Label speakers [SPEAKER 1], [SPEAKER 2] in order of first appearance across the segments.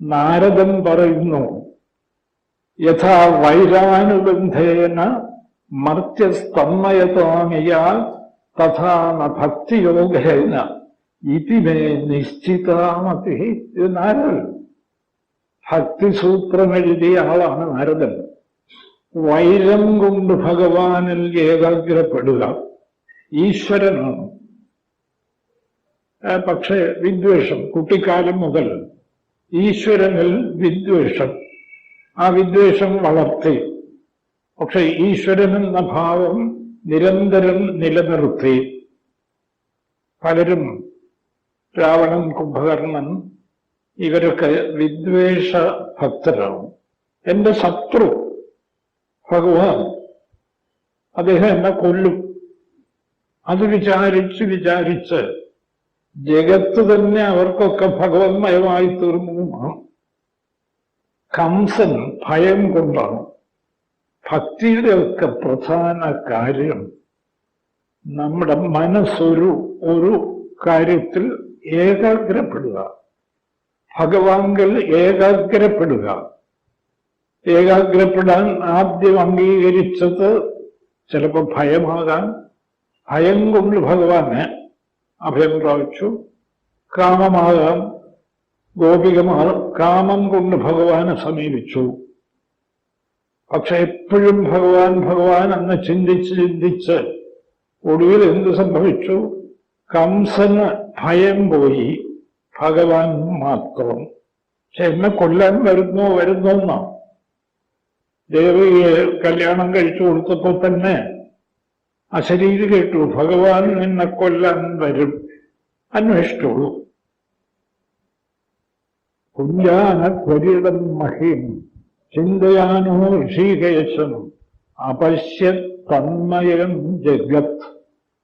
[SPEAKER 1] നാരദൻ പറയുന്നു യഥാ വൈരാനുബന്ധേന മർത്യസ്തന്മയതാമിയ തഥാ ന ഭക്തിയോഗേന ഇതിമേ നിശ്ചിതാമതി നാരദൻ ഭക്തിസൂത്രം എഴുതിയ ആളാണ് നാരദൻ. വൈരം കൊണ്ട് ഭഗവാനിൽ ഏകാഗ്രപ്പെടുക ഈശ്വരനാണ്. പക്ഷേ വിദ്വേഷം കുട്ടിക്കാലം മുതൽ ഈശ്വരനിൽ വിദ്വേഷം. ആ വിദ്വേഷം വളർത്തി. പക്ഷെ ഈശ്വരൻ എന്ന ഭാവം നിരന്തരം നിലനിർത്തി. പലരും രാവണൻ കുംഭകർണൻ ഇവരൊക്കെ വിദ്വേഷ ഭക്തരാണ്. എന്റെ ശത്രു ഭഗവാൻ അദ്ദേഹം എന്നെ കൊല്ലും. അത് വിചാരിച്ച് വിചാരിച്ച് ജഗത്ത് തന്നെ അവർക്കൊക്കെ ഭഗവന്മയമായി തീർന്നതുമാണ് കംസൻ ഭയം കൊണ്ടാണ്. ഭക്തിയുടെ ഒക്കെ പ്രധാന കാര്യം നമ്മുടെ മനസ്സൊരു ഒരു കാര്യത്തിൽ ഏകാഗ്രപ്പെടുക. ഭഗവാങ്കിൽ ഏകാഗ്രപ്പെടുക. ഏകാഗ്രപ്പെടാൻ ആദ്യം അംഗീകരിച്ചത് ചിലപ്പോൾ ഭയമാകാൻ ഭയം കൊണ്ട് ഭഗവാനെ അഭയം പ്രാപിച്ചു. കാമമാകാം ഗോപികമാർ കാമം കൊണ്ട് ഭഗവാനെ സമീപിച്ചു. പക്ഷെ എപ്പോഴും ഭഗവാൻ ഭഗവാൻ എന്ന് ചിന്തിച്ച് ചിന്തിച്ച് ഒടുവിൽ എന്ത് സംഭവിച്ചു? കംസന് ഭയം പോയി. ഭഗവാൻ മാത്രം. എന്നെ കൊല്ലാൻ വരുന്നോ വരുന്നോ എന്നാ? ദേവിയെ കല്യാണം കഴിച്ചു കൊടുത്തപ്പോൾ തന്നെ അശരീരി കേട്ടു ഭഗവാൻ നിന്നെ കൊല്ലാൻ വരും. അന്വേഷിച്ചോളൂ. കുഞ്ചാന മഹീം ചിന്തയാനോ ഋഷികേശം അപശ്യ തന്മയം ജഗത്.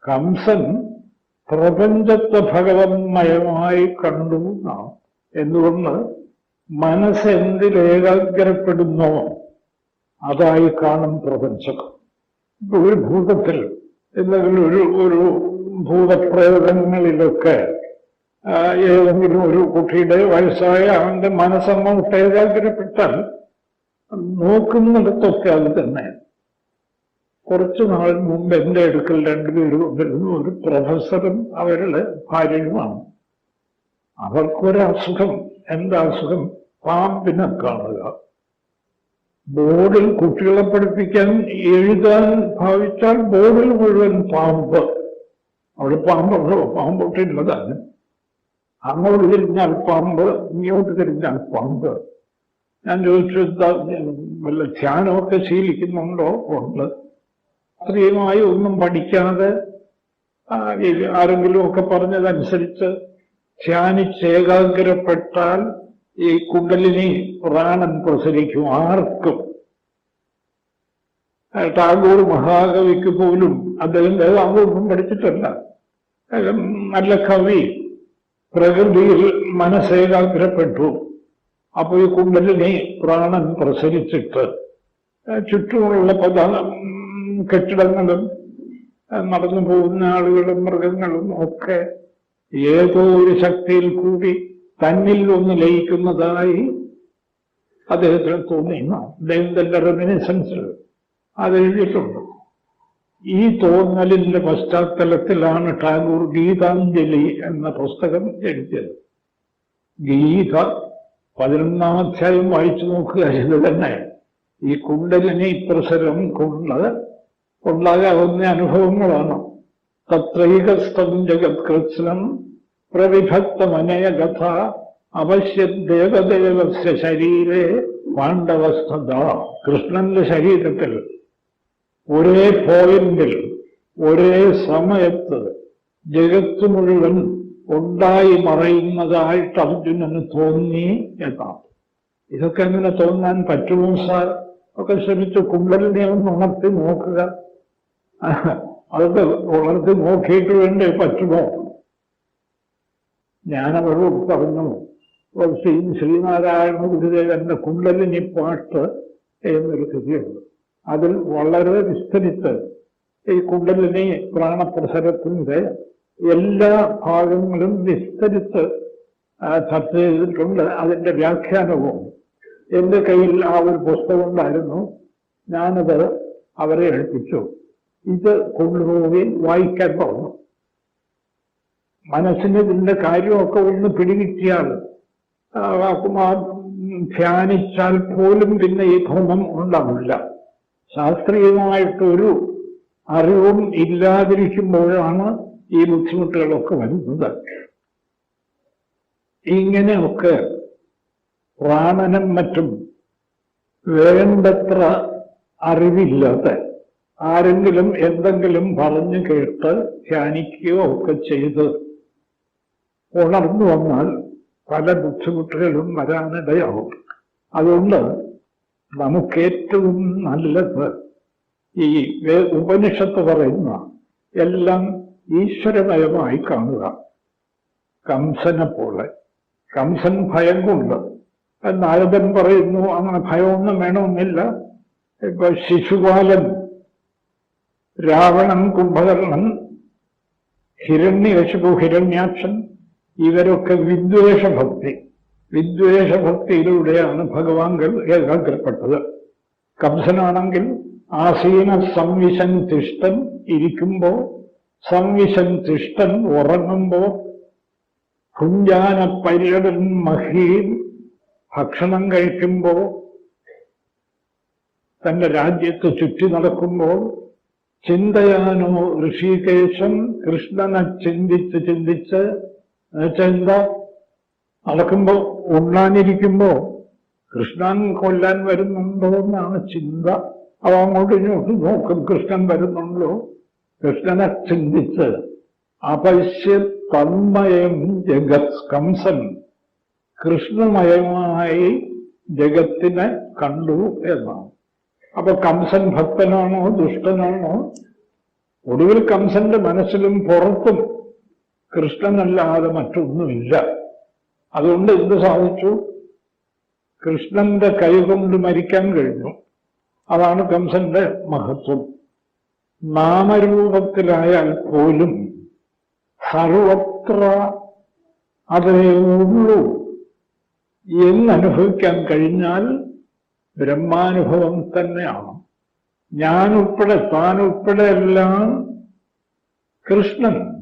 [SPEAKER 1] കംസൻ പ്രപഞ്ചത്തെ ഭഗവന്മയമായി കണ്ടു നാം. എന്തുകൊണ്ട്? മനസ്സെന്തിൽ ഏകാഗ്രപ്പെടുന്നോ അതായി കാണും പ്രപഞ്ചം ഒരു ഭൂതത്തിൽ എന്തെങ്കിലും ഒരു ഒരു ഭൂതപ്രയോഗങ്ങളിലൊക്കെ ഏതെങ്കിലും ഒരു കുട്ടിയുടെ വയസ്സായ അവന്റെ മനസ്സങ്ങോട്ട് ഏകാഗ്രപ്പെട്ടാൽ നോക്കുന്നിടത്തൊക്കെ അത് തന്നെ. കുറച്ചു നാൾ മുമ്പ് എന്റെ അടുക്കൽ രണ്ടുപേരും വരുന്നു ഒരു പ്രൊഫസറും അവരുടെ ഭാര്യയുമാണ്. അവർക്കൊരസുഖം എന്താ അസുഖം പാമ്പിനെ കാണുക. ബോർഡിൽ കുട്ടികളെ പഠിപ്പിക്കാൻ എഴുതാൻ ഭാവിച്ചാൽ ബോർഡിൽ മുഴുവൻ പാമ്പ്. അവിടെ പാമ്പുണ്ടോ? പാമ്പൊട്ടില്ലതാണ് അങ്ങോട്ട് തിരിഞ്ഞാൽ പാമ്പ് ഇങ്ങോട്ട് തിരിഞ്ഞാൽ പാമ്പ്. ഞാൻ ചോദിച്ചു വല്ല ധ്യാനമൊക്കെ ശീലിക്കുന്നുണ്ടോ? ഉണ്ട്. അത്രയുമായി ഒന്നും പഠിക്കാതെ ആരെങ്കിലും ഒക്കെ പറഞ്ഞതനുസരിച്ച് ധ്യാനിച്ച് ഏകാഗ്രപ്പെട്ടാൽ ഈ കുണ്ടലിനി പ്രാണൻ പ്രസരിക്കും ആർക്കും. ടാഗോർ മഹാകവിക്ക് പോലും അദ്ദേഹം വേദാന്തമൊന്നും പഠിച്ചിട്ടല്ല. നല്ല കവി. പ്രകൃതിയിൽ മനസ്സേകാഗ്രപ്പെട്ടു. അപ്പോൾ ഈ കുണ്ടലിനി പ്രാണൻ പ്രസരിച്ചിട്ട് ചുറ്റുമുള്ള ഉം, കെട്ടിടങ്ങളും നടന്നു പോകുന്ന ആളുകളും മൃഗങ്ങളും ഒക്കെ ഏതോ ഒരു ശക്തിയിൽ കൂടി തന്നിൽ ഒന്ന് ലയിക്കുന്നതായി അദ്ദേഹത്തിന് തോന്നിയിരുന്നു അദ്ദേഹം തന്റെ അതെഴുതിയിട്ടുണ്ട് ഈ തോന്നലിന്റെ പശ്ചാത്തലത്തിലാണ് ടാഗോർ ഗീതാഞ്ജലി എന്ന പുസ്തകം എഴുതിയത്. ഗീത പതിനൊന്നാം അധ്യായം വായിച്ചു നോക്കുക ഇത് തന്നെ. ഈ കുണ്ടലിനി പ്രസരം കൊണ്ട് ഉണ്ടാകാവുന്ന അനുഭവങ്ങളാണ്. തത്രൈകസ്ഥം ജഗത്കൃത്സ്നം പ്രവിഭക്തമനയ കഥ അവശ്യ ദേവദേവസ്യ ശരീരെ പാണ്ഡവസ്ഥത. കൃഷ്ണന്റെ ശരീരത്തിൽ ഒരേ പോയിന്റിൽ ഒരേ സമയത്ത് ജഗത്ത് മുഴുവൻ ഉണ്ടായി മറയുന്നതായിട്ട് അർജുനന് തോന്നി എന്നാണ്. ഇതൊക്കെ അങ്ങനെ തോന്നാൻ പറ്റുമോ സാർ? ഒക്കെ ശ്രമിച്ചു കുമ്പലിനെ ഒന്ന് ഉണർത്തി നോക്കുക. അതൊക്കെ ഉണർത്തി നോക്കിയിട്ട് വേണ്ടേ പറ്റുമോ? ഞാനവരോട് പറഞ്ഞു "ഓ, ശ്രീ ശ്രീനാരായണ ഗുരുദേവന്റെ കുണ്ടലിനി പാട്ട് എന്നൊരു കൃതിയുണ്ട്. അതിൽ വളരെ വിസ്തരിച്ച് ഈ കുണ്ടലിനി പ്രാണപ്രസരത്തിന്റെ എല്ലാ ഭാഗങ്ങളും വിസ്തരിച്ച് ചർച്ച ചെയ്തിട്ടുണ്ട്. അതിന്റെ വ്യാഖ്യാനവും എന്റെ കയ്യിൽ ആ ഒരു പുസ്തകം ഉണ്ടായിരുന്നു ഞാനത് അവരെ ഏൽപ്പിച്ചു ഇത് കൊണ്ടുപോയി വായിക്കാൻ പറഞ്ഞു. മനസ്സിന് ഇതിന്റെ കാര്യമൊക്കെ ഒന്ന് പിടികിട്ടിയാൽ ധ്യാനിച്ചാൽ പോലും പിന്നെ ഈ ഭ്രമം ഉണ്ടാവില്ല. ശാസ്ത്രീയമായിട്ടൊരു അറിവും ഇല്ലാതിരിക്കുമ്പോഴാണ് ഈ ബുദ്ധിമുട്ടുകളൊക്കെ വരുന്നത്. ഇങ്ങനെയൊക്കെ പ്രാണനം മറ്റും വേണ്ടത്ര അറിവില്ലാതെ ആരെങ്കിലും എന്തെങ്കിലും പറഞ്ഞു കേട്ട് ധ്യാനിക്കുകയോ ഒക്കെ ചെയ്ത് ഉണർന്നു വന്നാൽ പല ബുദ്ധിമുട്ടുകളും വരാനിടയാവും. അതുകൊണ്ട് നമുക്കേറ്റവും നല്ലത് ഈ ഉപനിഷത്ത് പറയുന്ന എല്ലാം ഈശ്വരമയമായി കാണുക. കംസനെ പോലെ. കംസൻ ഭയം കൊണ്ട് നാരദൻ പറയുന്നു അങ്ങനെ ഭയമൊന്നും വേണമെന്നില്ല. ഇപ്പൊ ശിശുപാലൻ രാവണൻ കുംഭകർണൻ ഹിരണ്യകശിപു ഹിരണ്യാക്ഷൻ ഇവരൊക്കെ വിദ്വേഷഭക്തി. വിദ്വേഷഭക്തിയിലൂടെയാണ് ഭഗവാൻകൾ ഏകാഗ്രപ്പെട്ടത്. കംസനാണെങ്കിൽ ആസീന സംവിശൻ തിഷ്ടൻ ഇരിക്കുമ്പോ സംവിശൻ തിഷ്ടൻ ഉറങ്ങുമ്പോ കുഞ്ചാന പര്യടൻ മഹീൻ ഭക്ഷണം കഴിക്കുമ്പോ തന്റെ രാജ്യത്ത് ചുറ്റി നടക്കുമ്പോൾ ചിന്തയാനോ ഋഷികേശം കൃഷ്ണനെ ചിന്തിച്ച് ചിന്തിച്ച് എന്നുവെച്ചാ എന്താ നടക്കുമ്പോ ഉണ്ണാനിരിക്കുമ്പോ കൃഷ്ണൻ കൊല്ലാൻ വരുന്നുണ്ടോ എന്നാണ് ചിന്ത. അവ അങ്ങോട്ട് ഇങ്ങോട്ടും നോക്കും കൃഷ്ണൻ വരുന്നുണ്ടോ? കൃഷ്ണനെ ചിന്തിച്ച് അപശ്യ തന്മയം ജഗത് കംസൻ കൃഷ്ണമയമായി ജഗത്തിനെ കണ്ടു എന്നാണ്. അപ്പൊ കംസൻ ഭക്തനാണോ ദുഷ്ടനാണോ? ഒടുവിൽ കംസന്റെ മനസ്സിലും പുറത്തും കൃഷ്ണനല്ലാതെ മറ്റൊന്നുമില്ല. അതുകൊണ്ട് എന്ത് സാധിച്ചു? കൃഷ്ണന്റെ കൈകൊണ്ട് മരിക്കാൻ കഴിഞ്ഞു. അതാണ് കംസന്റെ മഹത്വം. നാമരൂപത്തിലായാൽ പോലും സർവത്ര അതേ ഉള്ളൂ എന്നനുഭവിക്കാൻ കഴിഞ്ഞാൽ ബ്രഹ്മാനുഭവം തന്നെയാണ്. ഞാനുൾപ്പെടെ താനുൾപ്പെടെ എല്ലാം കൃഷ്ണൻ